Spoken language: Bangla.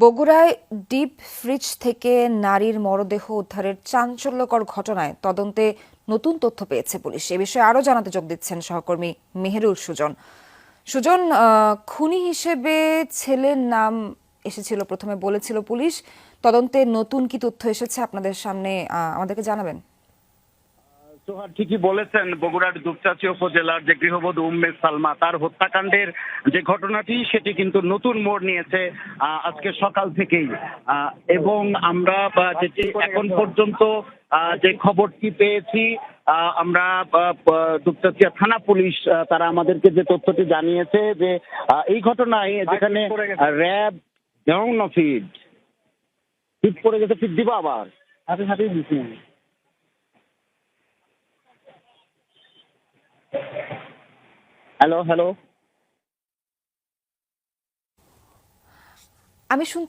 বগুড়ায় ডিপ ফ্রিজ থেকে নারীর মরদেহ উদ্ধারের চাঞ্চল্যকর ঘটনায় তদন্তে নতুন তথ্য পেয়েছে পুলিশ। এ বিষয়ে আরও জানাতে যোগ দিচ্ছেন সহকর্মী মেহেরুর সুজন। সুজন খুনি হিসেবে ছেলের নাম এসেছিল প্রথমে বলেছিল পুলিশ। তদন্তে নতুন কি তথ্য এসেছে আপনাদের সামনে আমাদেরকে জানাবেন। সোহার ঠিকই বলেছেন বগুড়ার দুপচাচি উপজেলার যে গৃহবধূ উম্মে সালমা তার হত্যাকাণ্ডের যে ঘটনাটি সেটি কিন্তু নতুন মোড় নিয়েছে আহ, আজকে সকাল থেকেই। এবং আমরা যেটি এখন পর্যন্ত যে খবরটি পেয়েছি আমরা দুপচাচিয়া থানা পুলিশ তারা আমাদেরকে যে তথ্যটি জানিয়েছে যে এই ঘটনায় যেখানে র্যাব দেওয়া ফিড ফিট পড়ে গেছে ফিট দিবা আবার। হাতে হাতেই দিচ্ছি হ্যালো হ্যালো আমি